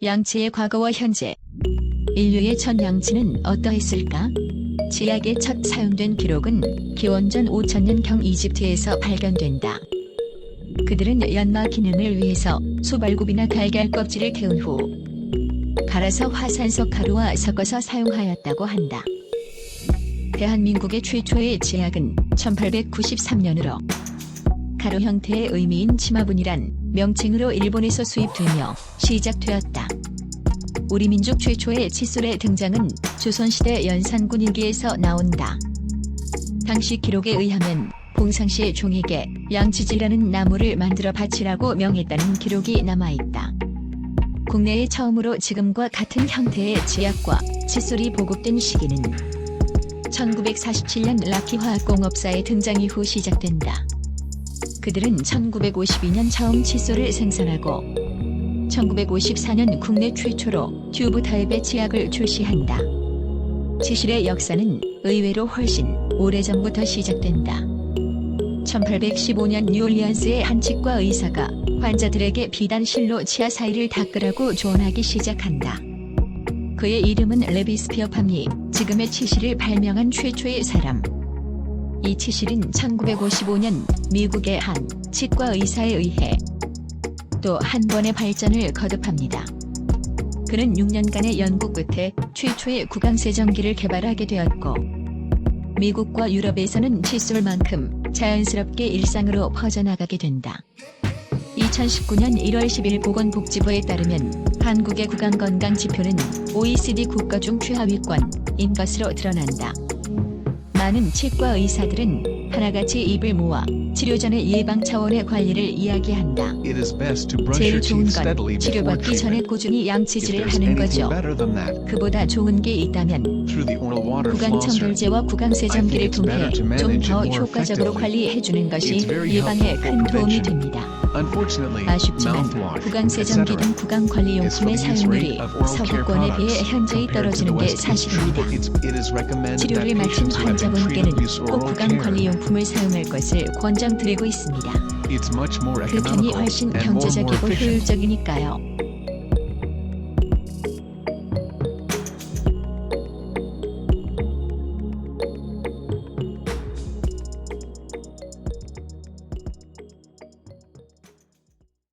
양치의 과거와 현재. 인류의 첫 양치는 어떠했을까? 치약의 첫 사용된 기록은 기원전 5000년경 이집트에서 발견된다. 그들은 연마 기능을 위해서 소발굽이나 달걀 껍질을 태운 후 갈아서 화산석 가루와 섞어서 사용하였다고 한다. 대한민국의 최초의 치약은 1893년으로 가루 형태의 의미인 치마분이란 명칭으로 일본에서 수입되며 시작되었다. 우리 민족 최초의 칫솔의 등장은 조선시대 연산군 일기에서 나온다. 당시 기록에 의하면 봉상시의 종에게 양치질라는 나무를 만들어 바치라고 명했다는 기록이 남아있다. 국내에 처음으로 지금과 같은 형태의 치약과 칫솔이 보급된 시기는 1947년 라키 화학공업사의 등장 이후 시작된다. 그들은 1952년 처음 칫솔을 생산하고 1954년 국내 최초로 튜브 타입의 치약을 출시한다. 치실의 역사는 의외로 훨씬 오래전부터 시작된다. 1815년 뉴올리언스의 한 치과 의사가 환자들에게 비단실로 치아 사이를 닦으라고 조언하기 시작한다. 그의 이름은 레비스피어 팜이 지금의 치실을 발명한 최초의 사람. 이 치실은 1955년 미국의 한 치과 의사에 의해 또 한 번의 발전을 거듭합니다. 그는 6년간의 연구 끝에 최초의 구강세정기를 개발하게 되었고 미국과 유럽에서는 칫솔만큼 자연스럽게 일상으로 퍼져나가게 된다. 2019년 1월 10일 보건복지부에 따르면 한국의 구강건강 지표는 OECD 국가 중 최하위권인 것으로 드러난다. 많은 치과 의사들은 하나같이 입을 모아 치료 전의 예방 차원의 관리를 이야기한다. 제일 좋은 건 치료받기 전에. 꾸준히 양치질을 하는 거죠. 그보다 좋은 게 있다면 through the oral water 구강 flosser, 청결제와 구강 세정기를 I think it's better 통해 좀 더 효과적으로 effectively. 관리해 주는 것이 예방에 큰 도움이. 됩니다. 아쉽지만 mouthwash, 구강 세정기 etc. 등 구강 관리 is for 용품의 the use 사용률이 서구권에 비해 현저히 떨어지는 게 사실입니다. 치료를 마친 환자분께는 꼭 oral 구강 care. 관리 용품 을 사용할 것을 권장드리고 있습니다. 그 편이 훨씬 경제적이고. 효율적이니까요.